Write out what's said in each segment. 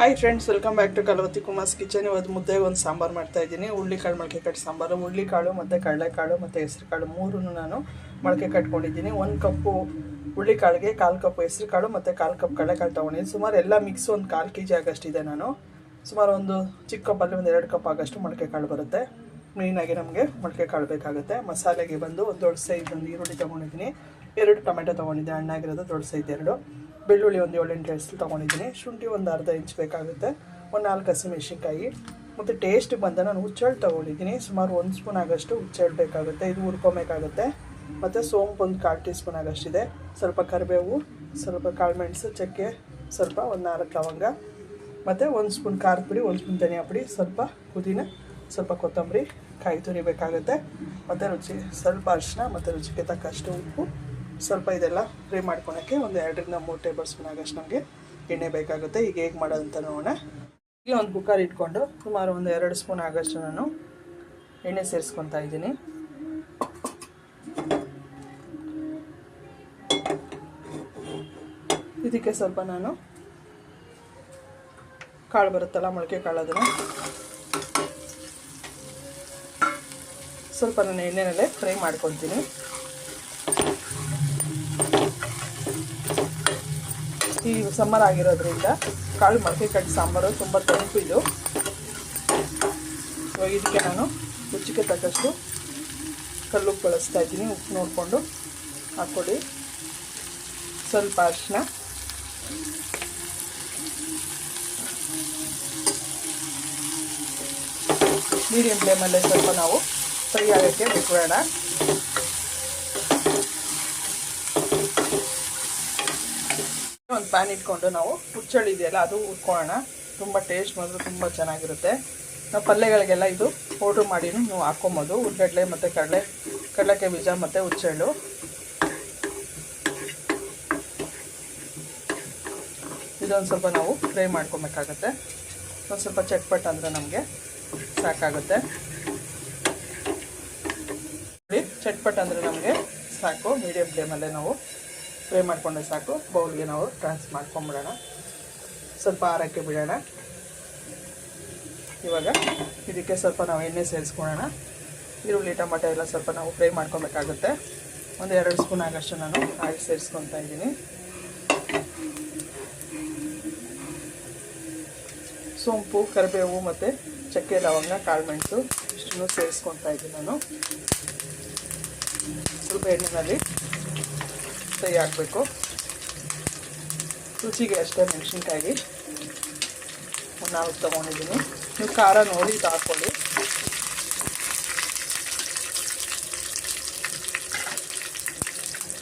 Hi friends welcome back to Kalavathi Kumar's kitchen ಇವತ್ತು ಮುದ್ದೆಗೆ ಒಂದು ಸಾಂಬಾರು ಮಾಡ್ತಾ ಇದ್ದೀನಿ. ಹುಳ್ಳಿಕಾಳು ಮೊಳಕೆ ಕಟ್ಟು ಸಾಂಬಾರು. ಹುಳ್ಳಿಕಾಳು ಮತ್ತು ಕಡಲೆಕಾಳು ಮತ್ತು ಹೆಸರುಕಾಳು ಮೂರೂ ನಾನು ಮೊಳಕೆ ಕಟ್ಕೊಂಡಿದ್ದೀನಿ ಒಂದು ಕಪ್ಪು ಹುಳ್ಳಿಕಾಳಿಗೆ ಕಾಲು ಕಪ್ ಹೆಸರುಕಾಳು ಮತ್ತು ಕಾಲು ಕಪ್ ಕಡಲೆಕಾಳು ತೊಗೊಂಡಿದ್ದೀನಿ. ಸುಮಾರು ಎಲ್ಲ ಮಿಕ್ಸ್ ಒಂದು ಕಾಲು ಕೆ ಜಿ ಆಗಷ್ಟಿದೆ ನಾನು. ಸುಮಾರು ಒಂದು ಚಿಕ್ಕ ಕಪ್ಪಲ್ಲಿ ಒಂದು ಎರಡು ಕಪ್ ಆಗೋಷ್ಟು ಮೊಳಕೆ ಕಾಳು ಬರುತ್ತೆ ಮೀನಾಗಿ ನಮಗೆ ಮೊಳಕೆ ಕಾಳು ಬೇಕಾಗುತ್ತೆ. ಮಸಾಲೆಗೆ ಬಂದು ಒಂದು ದೊಡ್ಡ ಸೈಜ್ ಒಂದು ಈರುಳ್ಳಿ ತೊಗೊಂಡಿದ್ದೀನಿ. ಎರಡು ಟೊಮೆಟೊ ತೊಗೊಂಡಿದ್ದೆ. ಹಣ್ಣಾಗಿರೋದು ದೊಡ್ಡ ಸೈಜ್ ಎರಡು. ಬೆಳ್ಳುಳ್ಳಿ ಒಂದು ಏಳೆಂಟು ಹೆಸರು ತೊಗೊಂಡಿದ್ದೀನಿ. ಶುಂಠಿ ಒಂದು ಅರ್ಧ ಇಂಚ್ ಬೇಕಾಗುತ್ತೆ. ಒಂದು ನಾಲ್ಕು ಹಸಿಮೆಣ್ಸಿನ್ಕಾಯಿ ಮತ್ತು ಟೇಸ್ಟ್ ಬಂದ ನಾನು ಹುಚ್ಚೆಳ್ಳು ತೊಗೊಂಡಿದ್ದೀನಿ. ಸುಮಾರು ಒಂದು ಸ್ಪೂನ್ ಆಗಷ್ಟು ಹುಚ್ಚೆಳ್ಳು ಬೇಕಾಗುತ್ತೆ. ಇದು ಹುರ್ಕೊಬೇಕಾಗುತ್ತೆ. ಮತ್ತು ಸೋಂಪು ಒಂದು ಕಾಲು ಟೀ ಸ್ಪೂನ್ ಆಗಷ್ಟಿದೆ. ಸ್ವಲ್ಪ ಕರಿಬೇವು, ಸ್ವಲ್ಪ ಕಾಳುಮೆಣಸು ಚಕ್ಕೆ, ಸ್ವಲ್ಪ ಒಂದು ನಾಲ್ಕು ಲವಂಗ. ಮತ್ತು ಒಂದು ಸ್ಪೂನ್ ಖಾರದ ಪುಡಿ, ಒಂದು ಸ್ಪೂನ್ ಧನಿಯಾ ಪುಡಿ, ಸ್ವಲ್ಪ ಪುದೀನ, ಸ್ವಲ್ಪ ಕೊತ್ತಂಬರಿ, ಕಾಯಿ ತುರಿಬೇಕಾಗುತ್ತೆ ಮತ್ತು ರುಚಿ ಸ್ವಲ್ಪ ಅರಿಶಿನ, ಮತ್ತು ರುಚಿಗೆ ತಕ್ಕಷ್ಟು ಉಪ್ಪು. ಸ್ವಲ್ಪ ಇದೆಲ್ಲ ಫ್ರೈ ಮಾಡ್ಕೊಳಕ್ಕೆ ಒಂದು ಎರಡರಿಂದ ಮೂರು ಟೇಬಲ್ ಸ್ಪೂನ್ ಆಗಷ್ಟು ನಮಗೆ ಎಣ್ಣೆ ಬೇಕಾಗುತ್ತೆ. ಈಗ ಹೇಗೆ ಮಾಡೋದು ಅಂತ ನೋಡೋಣ. ಈಗ ಒಂದು ಕುಕ್ಕರ್ ಇಟ್ಕೊಂಡು ಸುಮಾರು ಒಂದು ಎರಡು ಸ್ಪೂನ್ ಆಗಷ್ಟು ನಾನು ಎಣ್ಣೆ ಸೇರಿಸ್ಕೊತಾ ಇದ್ದೀನಿ. ಇದಕ್ಕೆ ಸ್ವಲ್ಪ ನಾನು ಕಾಳು ಬರುತ್ತಲ್ಲ, ಮೊಳಕೆ ಕಾಳು ಅದನ್ನು. ಸ್ವಲ್ಪ ನಾನು ಎಣ್ಣೆನಲ್ಲೇ ಫ್ರೈ ಮಾಡ್ಕೊತೀನಿ. ಈ ಸಮ್ಮರ್ ಆಗಿರೋದ್ರಿಂದ ಕಾಳು ಮೊಳಕೆ ಕಟ್ಟಿ ಸಾಂಬಾರು ತುಂಬ ತಂಪು ಇದು. ಇದಕ್ಕೆ ನಾನು ರುಚಿಗೆ ತಕ್ಕಷ್ಟು ಕಲ್ಲು ಬಳಸ್ತಾ ಇದ್ದೀನಿ, ಉಪ್ಪು ನೋಡಿಕೊಂಡು ಹಾಕ್ಕೊಳ್ಳಿ ಸ್ವಲ್ಪ ಅರ್ಶಿನ ಮೀಡಿಯಂ ಫ್ಲೇಮಲ್ಲೇ ಸ್ವಲ್ಪ ನಾವು ಫ್ರೈ ಆಗೋಕ್ಕೆ ಬಿಟ್ಬಿಡೋಣ. ಒಂದು ಪ್ಯಾನ್ ಇಟ್ಕೊಂಡು ನಾವು ಹುಚ್ಚಳ್ಳಿ ಇದೆಯಲ್ಲ, ಅದು ಹುರ್ಕೊಳ್ಳೋಣ. ತುಂಬ ಟೇಸ್ಟ್ ಮಾತ್ರ ತುಂಬ ಚೆನ್ನಾಗಿರುತ್ತೆ. ನಾವು ಪಲ್ಯಗಳಿಗೆಲ್ಲ ಇದು ಪೌಡ್ರ್ ಮಾಡಿ ನೀವು ಹಾಕ್ಕೊಬೋದು. ಉರ್ಗಡ್ಲೆ ಮತ್ತು ಕಡಲೆ, ಕಡಲೆಕಾಯಿ ಬೀಜ ಮತ್ತು ಹುಚ್ಚೆಳ್ಳು. ಇದೊಂದು ಸ್ವಲ್ಪ ನಾವು ಫ್ರೈ ಮಾಡ್ಕೊಬೇಕಾಗತ್ತೆ. ಒಂದು ಸ್ವಲ್ಪ ಚಟ್ಪಟ್ ಅಂದರೆ ನಮಗೆ ಸಾಕಾಗುತ್ತೆ. ಚಟ್ಪಟ್ ಅಂದರೆ ನಮಗೆ ಸಾಕು. ಮೀಡಿಯಮ್ ಫ್ಲೇಮಲ್ಲೇ ನಾವು ಫ್ರೈ ಮಾಡಿಕೊಂಡ್ರೆ ಸಾಕು. ಬೌಲ್ಗೆ ನಾವು ಟ್ರಾನ್ಸ್ ಮಾಡ್ಕೊಂಬಿಡೋಣ. ಸ್ವಲ್ಪ ಆರಕ್ಕೆ ಬಿಡೋಣ. ಇವಾಗ ಇದಕ್ಕೆ ಸ್ವಲ್ಪ ನಾವು ಎಣ್ಣೆ ಸೇರಿಸ್ಕೊಳೋಣ. ಈರುಳ್ಳಿ, ಟೊಮೆಟೊ ಎಲ್ಲ ಸ್ವಲ್ಪ ನಾವು ಫ್ರೈ ಮಾಡ್ಕೊಬೇಕಾಗುತ್ತೆ. ಒಂದು ಎರಡು ಸ್ಪೂನ್ ಆಗಷ್ಟು ನಾನು ಹಾಕಿ ಸೇರಿಸ್ಕೊತಾ ಇದ್ದೀನಿ. ಸೋಂಪು, ಕರಿಬೇವು ಮತ್ತು ಚಕ್ಕೆ, ಲವಂಗ, ಕಾಳು ಮೆಣಸು ಇಷ್ಟನ್ನು ಸೇರಿಸ್ಕೊತಾ ಇದ್ದೀನಿ ನಾನು. ಸ್ವಲ್ಪ ಎಣ್ಣೆಯಲ್ಲಿ ಫ್ರೈ ಹಾಕಬೇಕು. ರುಚಿಗೆ ಅಷ್ಟೇ ಮೆಣಸಿನ್ಕಾಯಿ. ನಾವು ತೊಗೊಂಡಿದ್ದೀನಿ ನೀವು ಖಾರ ನೋಡಿ ಹಾಕ್ಕೊಳ್ಳಿ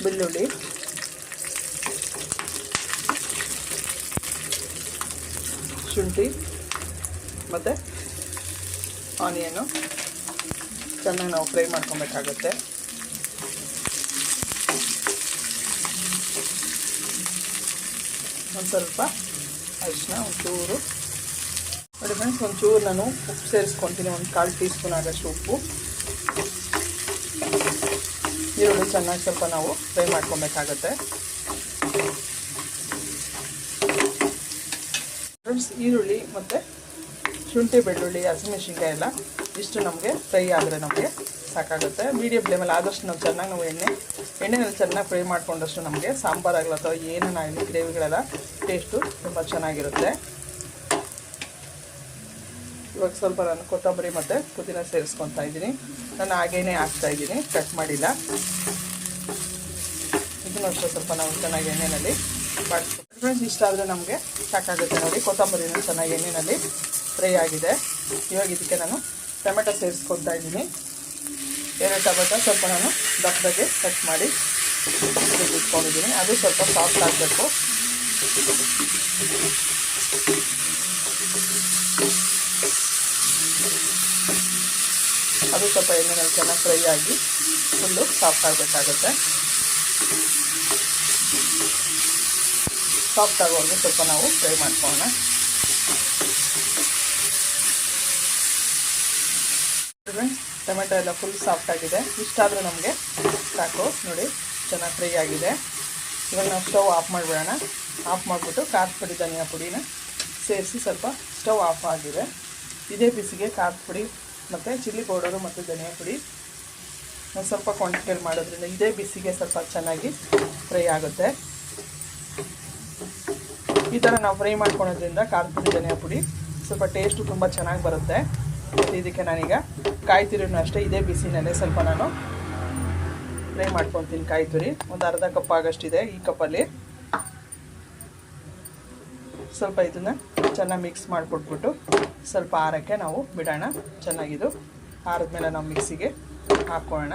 ಬೆಳ್ಳುಳ್ಳಿ. ಶುಂಠಿ. ಮತ್ತು ಆನಿಯನ್ನು ಚೆನ್ನಾಗಿ ನಾವು ಫ್ರೈ ಮಾಡ್ಕೊಬೇಕಾಗತ್ತೆ. ಒಂದು ಸ್ವಲ್ಪ ಅರಿಶಿನ, ಒಂಚೂರು. ನೋಡಿ ಫ್ರೆಂಡ್ಸ್ ಒಂಚೂರು ನಾನು ಉಪ್ಪು ಸೇರಿಸ್ಕೊತೀನಿ. ಒಂದು ಕಾಲು ಟೀ ಸ್ಪೂನ್ ಆಗಷ್ಟು ಉಪ್ಪು. ಈರುಳ್ಳಿ ಚೆನ್ನಾಗಿ ಸ್ವಲ್ಪ ನಾವು ಫ್ರೈ ಮಾಡ್ಕೊಬೇಕಾಗತ್ತೆ. ಫ್ರೆಂಡ್ಸ್ ಈರುಳ್ಳಿ ಮತ್ತು ಶುಂಠಿ, ಬೆಳ್ಳುಳ್ಳಿ, ಹಸಿಮೆಣ್ಸಿನ್ಕಾಯಿ ಎಲ್ಲ ಇಷ್ಟು ನಮಗೆ ಫ್ರೈ ಆದರೆ ನಮಗೆ ಸಾಕಾಗುತ್ತೆ. ಮೀಡಿಯಂ ಫ್ಲೇಮಲ್ಲಿ ಆದಷ್ಟು ನಾವು ಚೆನ್ನಾಗಿ ನಾವು ಎಣ್ಣೆ, ಎಣ್ಣೆನಲ್ಲಿ ಚೆನ್ನಾಗಿ ಫ್ರೈ ಮಾಡಿಕೊಂಡಷ್ಟು ನಮಗೆ ಸಾಂಬಾರಾಗಲಿ ಅಥವಾ ಏನೇನಾಗಲಿ ಗ್ರೇವಿಗಳೆಲ್ಲ ಟೇಸ್ಟು ತುಂಬ ಚೆನ್ನಾಗಿರುತ್ತೆ. ಇವಾಗ ಸ್ವಲ್ಪ ನಾನು ಕೊತ್ತಂಬರಿ ಮತ್ತು ಪುದೀನ ಸೇರಿಸ್ಕೊತಾ ಇದ್ದೀನಿ. ನಾನು ಹಾಗೇನೆ ಹಾಕ್ತಾ ಇದ್ದೀನಿ ಕಟ್ ಮಾಡಿಲ್ಲ. ಇದನ್ನು ಅಷ್ಟೇ ಸ್ವಲ್ಪ ನಾವು ಚೆನ್ನಾಗಿ ಎಣ್ಣೆಯಲ್ಲಿ ಬಾಡಿಸ್ಕೊಂಡು ಫ್ರೆಂಡ್ಸ್ ಇಷ್ಟ ಆದರೆ ನಮಗೆ ಸಾಕಾಗುತ್ತೆ ನೋಡಿ. ಕೊತ್ತಂಬರಿನೂ ಚೆನ್ನಾಗಿ ಎಣ್ಣೆಯಲ್ಲಿ ಫ್ರೈ ಆಗಿದೆ. ಇವಾಗ ಇದಕ್ಕೆ ನಾನು ಟೊಮೆಟೊ ಸೇರಿಸ್ಕೊತಾ ಇದ್ದೀನಿ. ಎರಡು ಟೊಮೆಟೊ ಸ್ವಲ್ಪ ನಾನು ದಪ್ಪದಾಗೆ ಕಟ್ ಮಾಡಿ ಇಟ್ಕೊಂಡಿದ್ದೀನಿ. ಅದು ಸ್ವಲ್ಪ ಸಾಫ್ಟ್ ಆಗಬೇಕು. ಅದು ಸ್ವಲ್ಪ ಎಣ್ಣೆನಲ್ಲಿ ಚೆನ್ನಾಗಿ ಫ್ರೈ ಆಗಿ ಫುಲ್ಲು ಸಾಫ್ಟ್ ಆಗಬೇಕಾಗುತ್ತೆ. ಸಾಫ್ಟ್ ಆಗೋವರೆಗೂ ಸ್ವಲ್ಪ ನಾವು ಫ್ರೈ ಮಾಡ್ಕೊಳ್ಳೋಣ. ಟೊಮೆಟೊ ಎಲ್ಲ ಫುಲ್ ಸಾಫ್ಟ್ ಆಗಿದೆ. ಇಷ್ಟಾದರೂ ನಮಗೆ ಸಾಕು. ನೋಡಿ, ಚೆನ್ನಾಗಿ ಫ್ರೈ ಆಗಿದೆ. ಇವಾಗ ನಾವು ಸ್ಟವ್ ಆಫ್ ಮಾಡಿಬಿಡೋಣ. ಆಫ್ ಮಾಡಿಬಿಟ್ಟು ಖಾರದ ಪುಡಿ ಧನಿಯಾ ಪುಡಿನ ಸೇರಿಸಿ ಸ್ವಲ್ಪ ಸ್ಟವ್ ಆಫ್ ಆಗಿದೆ. ಇದೇ ಬಿಸಿಗೆ ಖಾರದ ಪುಡಿ ಮತ್ತು ಚಿಲ್ಲಿ ಪೌಡರು ಮತ್ತು ಧನಿಯಾ ಪುಡಿ ಒಂದು ಸ್ವಲ್ಪ ಕ್ವಾಂಟಿಟಿಯಲ್ಲಿ ಮಾಡೋದ್ರಿಂದ ಇದೇ ಬಿಸಿಗೆ ಸ್ವಲ್ಪ ಚೆನ್ನಾಗಿ ಫ್ರೈ ಆಗುತ್ತೆ. ಈ ಥರ ನಾವು ಫ್ರೈ ಮಾಡ್ಕೊಳೋದ್ರಿಂದ ಖಾರದ ಪುಡಿ ಧನಿಯಾ ಪುಡಿ ಸ್ವಲ್ಪ ಟೇಸ್ಟು ತುಂಬ ಚೆನ್ನಾಗಿ ಬರುತ್ತೆ. ಇದಕ್ಕೆ ನಾನೀಗ ಕಾಯಿ ತುರಿನೂ ಅಷ್ಟೇ, ಇದೇ ಬಿಸಿನಲ್ಲೇ ಸ್ವಲ್ಪ ನಾನು ಫ್ರೈ ಮಾಡ್ಕೊತೀನಿ ಕಾಯಿ ತುರಿ ಒಂದು ಅರ್ಧ ಕಪ್ ಆಗಷ್ಟಿದೆ ಈ ಕಪ್ಪಲ್ಲಿ. ಸ್ವಲ್ಪ ಇದನ್ನು ಚೆನ್ನಾಗಿ ಮಿಕ್ಸ್ ಮಾಡಿಕೊಟ್ಬಿಟ್ಟು ಸ್ವಲ್ಪ ಆರಕ್ಕೆ ನಾವು ಬಿಡೋಣ. ಚೆನ್ನಾಗಿದು. ಆರಿದ್ಮೇಲೆ ನಾವು ಮಿಕ್ಸಿಗೆ ಹಾಕ್ಕೊಳ್ಳೋಣ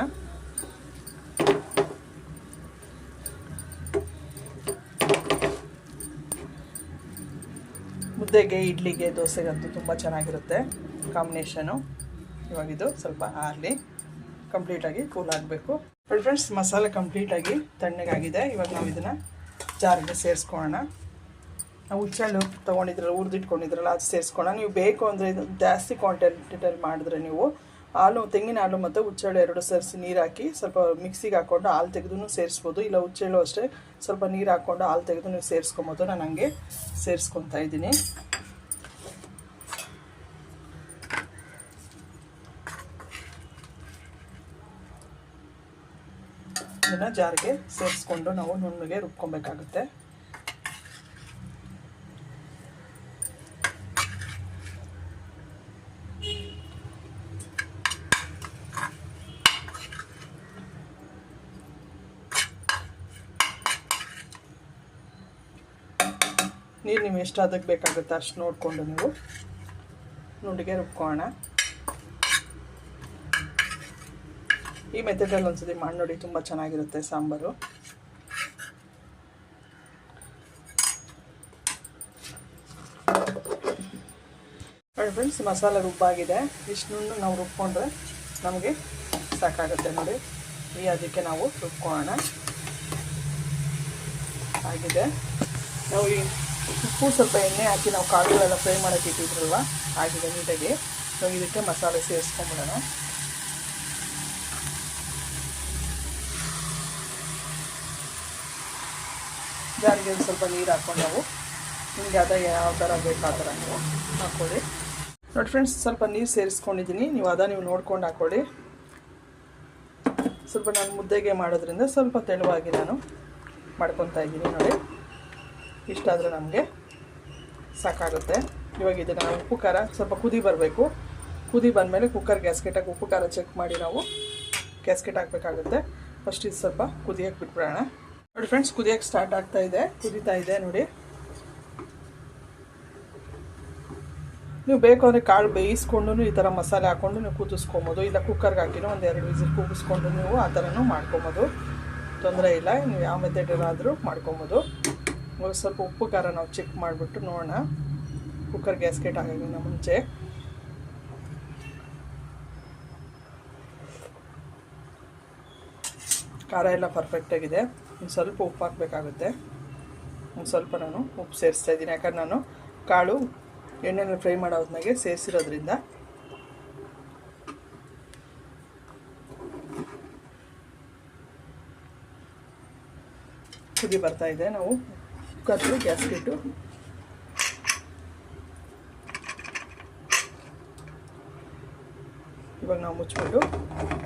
ಮುದ್ದೆಗೆ, ಇಡ್ಲಿಗೆ, ದೋಸೆಗಂತೂ ತುಂಬ ಚೆನ್ನಾಗಿರುತ್ತೆ. ಕಾಂಬಿನೇಷನು. ಇವಾಗಿದು ಸ್ವಲ್ಪ ಆರಲಿ ಕಂಪ್ಲೀಟಾಗಿ ಕೂಲ್ ಆಗಬೇಕು. ಫ್ರೆಂಡ್ಸ್ ಮಸಾಲೆ ಕಂಪ್ಲೀಟಾಗಿ ತಣ್ಣಗಾಗಿದೆ. ಇವಾಗ ನಾವು ಇದನ್ನು ಜಾರಿಗೆ ಸೇರಿಸ್ಕೊಳ್ಳೋಣ ನಾವು ಹುಚ್ಚಳ್ಳು ತೊಗೊಂಡಿದ್ರಲ್ಲ, ಹುರಿದಿಟ್ಕೊಂಡಿದ್ರಲ್ಲ, ಅದು ಸೇರಿಸ್ಕೊಳ್ಳೋಣ ನೀವು ಬೇಕು ಅಂದರೆ ಇದು ಜಾಸ್ತಿ ಕ್ವಾಂಟಿಟಿಯಲ್ಲಿ ಮಾಡಿದ್ರೆ ನೀವು ಹಾಲು, ತೆಂಗಿನ ಹಾಲು ಮತ್ತು ಹುಚ್ಚಳ್ಳು ಎರಡು ಸೇರಿಸಿ ನೀರು ಹಾಕಿ ಸ್ವಲ್ಪ ಮಿಕ್ಸಿಗೆ ಹಾಕ್ಕೊಂಡು ಹಾಲು ತೆಗೆದು ಸೇರಿಸ್ಬೋದು. ಇಲ್ಲ ಹುಚ್ಚೆಳ್ಳು ಅಷ್ಟೇ ಸ್ವಲ್ಪ ನೀರು ಹಾಕ್ಕೊಂಡು ಹಾಲು ತೆಗೆದು ನೀವು ಸೇರಿಸ್ಕೊಬೋದು. ನಾನು ಹಂಗೆ ಸೇರಿಸ್ಕೊತಾ ಇದ್ದೀನಿ. ಇದನ್ನು ಜಾರಿಗೆ ಸೇರಿಸ್ಕೊಂಡು ನಾವು ನುಣ್ಣಗೆ ರುಬ್ಕೊಬೇಕಾಗುತ್ತೆ. ನೀರು ನಿಮ್ಗೆ ಎಷ್ಟು ಅದಕ್ಕೆ ಬೇಕಾಗುತ್ತೆ ಅಷ್ಟು ನೋಡಿಕೊಂಡು ನೀವು ನುಂಡಿಗೆ ರುಬ್ಕೊಳ್ಳೋಣ. ಈ ಮೆಥಡಲ್ಲಿ ಒಂದ್ಸತಿ ಮಾಡಿ ನೋಡಿ, ತುಂಬ ಚೆನ್ನಾಗಿರುತ್ತೆ ಸಾಂಬಾರು. ನೋಡಿ ಫ್ರೆಂಡ್ಸ್ ಮಸಾಲೆ ರುಬ್ಬಾಗಿದೆ ಇಷ್ಟನ್ನು ನಾವು ರುಬ್ಕೊಂಡ್ರೆ ನಮಗೆ ಸಾಕಾಗುತ್ತೆ ನೋಡಿ. ಈ ಅದಕ್ಕೆ ನಾವು ರುಬ್ಕೊಳ್ಳೋಣ. ಆಗಿದೆ. ನಾವು ಈ ಉಪ್ಪು ಸ್ವಲ್ಪ ಎಣ್ಣೆ ಹಾಕಿ ನಾವು ಕಾಳುಗಳೆಲ್ಲ ಫ್ರೈ ಮಾಡೋಕ್ಕೆ ಇಟ್ಟಿದ್ರಲ್ವ, ಆಗಿದೆ ನೀಟಾಗಿ. ನಾವು ಇದಕ್ಕೆ ಮಸಾಲೆ ಸೇರಿಸ್ಕೊಂಬಿಡೋಣ. ಜಾರಿಗೆ ಒಂದು ಸ್ವಲ್ಪ ನೀರು ಹಾಕ್ಕೊಂಡು ನಾವು ನಿಮಗೆ ಅದ ಯಾವ ಥರ ಬೇಕು ಆ ಥರ ನೀವು ಹಾಕ್ಕೊಳ್ಳಿ ನೋಡಿ ಫ್ರೆಂಡ್ಸ್ ಸ್ವಲ್ಪ ನೀರು ಸೇರಿಸ್ಕೊಂಡಿದ್ದೀನಿ. ನೀವು ಅದ ನೀವು ನೋಡ್ಕೊಂಡು ಹಾಕ್ಕೊಳ್ಳಿ ಸ್ವಲ್ಪ ನಾನು ಮುದ್ದೆಗೆ ಮಾಡೋದ್ರಿಂದ ಸ್ವಲ್ಪ ತೆಳುವಾಗಿ ನಾನು ಮಾಡ್ಕೊತಾ ಇದ್ದೀನಿ ನೋಡಿ. ಇಷ್ಟಾದರೆ ನಮಗೆ ಸಾಕಾಗುತ್ತೆ. ಇವಾಗ ಇದನ್ನು ಉಪ್ಪು ಖಾರ ಸ್ವಲ್ಪ ಕುದಿ ಬರಬೇಕು. ಕುದಿ ಬಂದಮೇಲೆ ಕುಕ್ಕರ್ ಗ್ಯಾಸ್ಕೆಟಾಗಿ ಉಪ್ಪು ಖಾರ ಚೆಕ್ ಮಾಡಿ ನಾವು. ಗ್ಯಾಸ್ಕೆಟ್ ಹಾಕಬೇಕಾಗುತ್ತೆ. ಫಸ್ಟ್ ಇದು ಸ್ವಲ್ಪ ಕುದಿಯಕ್ಕೆ ಬಿಟ್ಬಿಡೋಣ ನೋಡಿ ಫ್ರೆಂಡ್ಸ್ ಕುದಿಯಕ್ಕೆ ಸ್ಟಾರ್ಟ್ ಆಗ್ತಾ ಇದೆ. ಕುದೀತಾ ಇದೆ ನೋಡಿ. ನೀವು ಬೇಕು ಅಂದರೆ ಕಾಳು ಬೇಯಿಸ್ಕೊಂಡು ಈ ಥರ ಮಸಾಲೆ ಹಾಕ್ಕೊಂಡು ನೀವು ಕುದಿಸ್ಕೊಬೋದು. ಇಲ್ಲ ಕುಕ್ಕರ್ಗೆ ಹಾಕಿನೂ ಒಂದು ಎರಡು ವಿಸಿಲ್ ಕೂಗಿಸ್ಕೊಂಡು ನೀವು ಆ ಥರನೂ ಮಾಡ್ಕೊಬೋದು. ತೊಂದರೆ ಇಲ್ಲ, ನೀವು ಯಾವ ಮೆಥಡಲ್ಲಾದರೂ ಮಾಡ್ಕೊಬೋದು. ಸ್ವಲ್ಪ ಉಪ್ಪು, ಖಾರ ನಾವು ಚೆಕ್ ಮಾಡಿಬಿಟ್ಟು ನೋಡೋಣ. ಕುಕ್ಕರ್ ಗ್ಯಾಸ್ಕೆಟ್ ಆಗೋಕ್ಕಿಂತ ಮುಂಚೆ. ಖಾರ ಎಲ್ಲ ಪರ್ಫೆಕ್ಟಾಗಿದೆ ಒಂದು ಸ್ವಲ್ಪ ಉಪ್ಪು ಹಾಕಬೇಕಾಗುತ್ತೆ. ಒಂದು ಸ್ವಲ್ಪ ನಾನು ಉಪ್ಪು ಸೇರಿಸ್ತಾ ಇದ್ದೀನಿ. ಯಾಕಂದ್ರೆ ನಾನು ಕಾಳು ಎಣ್ಣೆನಲ್ಲಿ ಫ್ರೈ ಮಾಡೋ ಹೊತ್ನಾಗೆ ಸೇರಿಸಿರೋದ್ರಿಂದ ಕುದಿ ಬರ್ತಾ ಇದೆ. ನಾವು ಕುಕ್ಕರ್ದು ಇಟ್ಟು ಇವಾಗ ನಾವು ಮುಚ್ಚಿಬಿಟ್ಟು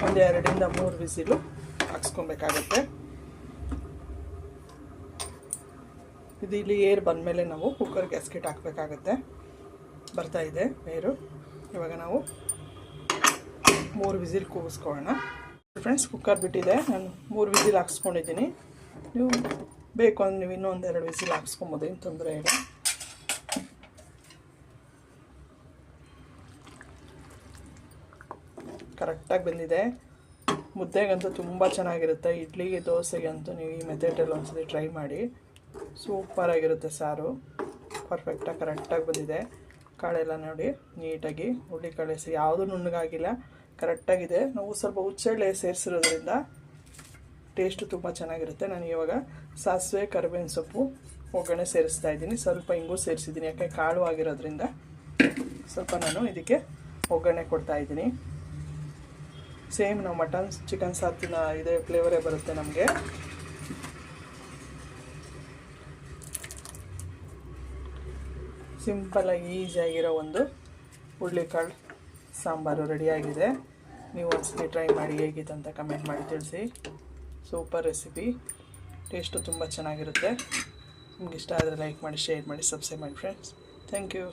ಒಂದು ಎರಡರಿಂದ ಮೂರು ವಿಸಿಲು ಹಾಕ್ಸ್ಕೊಬೇಕಾಗತ್ತೆ. ಇದು ಇಲ್ಲಿ ಏರ್ ಬಂದಮೇಲೆ ನಾವು ಕುಕ್ಕರ್ ಗ್ಯಾಸ್ಕೆಟ್ ಹಾಕಬೇಕಾಗತ್ತೆ. ಬರ್ತಾ ಇದೆ ಏರು ಇವಾಗ ನಾವು ಮೂರು ವಿಸಿಲ್ ಕೂಗಿಸ್ಕೊಳ್ಳೋಣ. ಫ್ರೆಂಡ್ಸ್ ಕುಕ್ಕರ್ ಬಿಟ್ಟಿದೆ. ನಾನು ಮೂರು ವಿಸಿಲ್ ಹಾಕ್ಸ್ಕೊಂಡಿದ್ದೀನಿ. ನೀವು ಬೇಕು ಅಂದ್ರೆ ನೀವು ಇನ್ನೊಂದು ಎರಡು ವಿಸಿಲ್ ಹಾಕ್ಸ್ಕೊಬೋದು, ಏನು ತೊಂದರೆ ಇಲ್ಲ. ಕರೆಕ್ಟಾಗಿ ಬಂದಿದೆ. ಮುದ್ದೆಗಂತೂ ತುಂಬ ಚೆನ್ನಾಗಿರುತ್ತೆ. ಇಡ್ಲಿಗೆ ದೋಸೆಗೆ ಅಂತೂ ನೀವು ಈ ಮೆಥಡಲ್ಲಿ ಒಂದ್ಸಲಿ ಟ್ರೈ ಮಾಡಿ. ಸೂಪರಾಗಿರುತ್ತೆ ಸಾರು. ಪರ್ಫೆಕ್ಟಾಗಿ ಕರೆಕ್ಟಾಗಿ ಬಂದಿದೆ. ಕಾಳೆಲ್ಲ ನೋಡಿ, ನೀಟಾಗಿ ಹುಳಿ ಕಳಿಸಿ. ಯಾವುದೂ ನುಣ್ಣಗಾಗಿಲ್ಲ ಕರೆಕ್ಟಾಗಿದೆ ನಾವು ಸ್ವಲ್ಪ ಹುಚ್ಚೆಳ್ಳೆ ಸೇರಿಸಿರೋದ್ರಿಂದ ಟೇಸ್ಟು ತುಂಬ ಚೆನ್ನಾಗಿರುತ್ತೆ. ನಾನು ಇವಾಗ ಸಾಸಿವೆ, ಕರಿಬೇವಿನ ಸೊಪ್ಪು, ಒಗ್ಗರಣೆ ಸೇರಿಸ್ತಾ ಇದ್ದೀನಿ. ಸ್ವಲ್ಪ ಹಿಂಗೂ ಸೇರಿಸಿದ್ದೀನಿ. ಯಾಕೆ ಕಾಳು ಆಗಿರೋದ್ರಿಂದ ಸ್ವಲ್ಪ ನಾನು ಇದಕ್ಕೆ ಒಗ್ಗರಣೆ ಕೊಡ್ತಾ ಇದ್ದೀನಿ. ಸೇಮ್ ನಾವು ಮಟನ್ ಚಿಕನ್ ಸಾತಿನ ಇದೇ ಫ್ಲೇವರೇ ಬರುತ್ತೆ ನಮಗೆ. ಸಿಂಪಲಾಗಿ ಈಸಿಯಾಗಿರೋ ಒಂದು ಹುರುಳಿಕಾಳು ಸಾಂಬಾರು ರೆಡಿಯಾಗಿದೆ. ನೀವು ಒಂದ್ಸತಿ ಟ್ರೈ ಮಾಡಿ ಹೇಗಿದೆ ಅಂತ ಕಮೆಂಟ್ ಮಾಡಿ ತಿಳಿಸಿ. Super recipe. ಟೇಸ್ಟು ತುಂಬ ಚೆನ್ನಾಗಿರುತ್ತೆ. ನಿಮ್ಗೆ ಇಷ್ಟ ಆದರೆ ಲೈಕ್ ಮಾಡಿ, ಶೇರ್ ಮಾಡಿ, ಸಬ್ಸ್ಕ್ರೈಬ್ ಮಾಡಿ ಫ್ರೆಂಡ್ಸ್ ಥ್ಯಾಂಕ್ ಯು.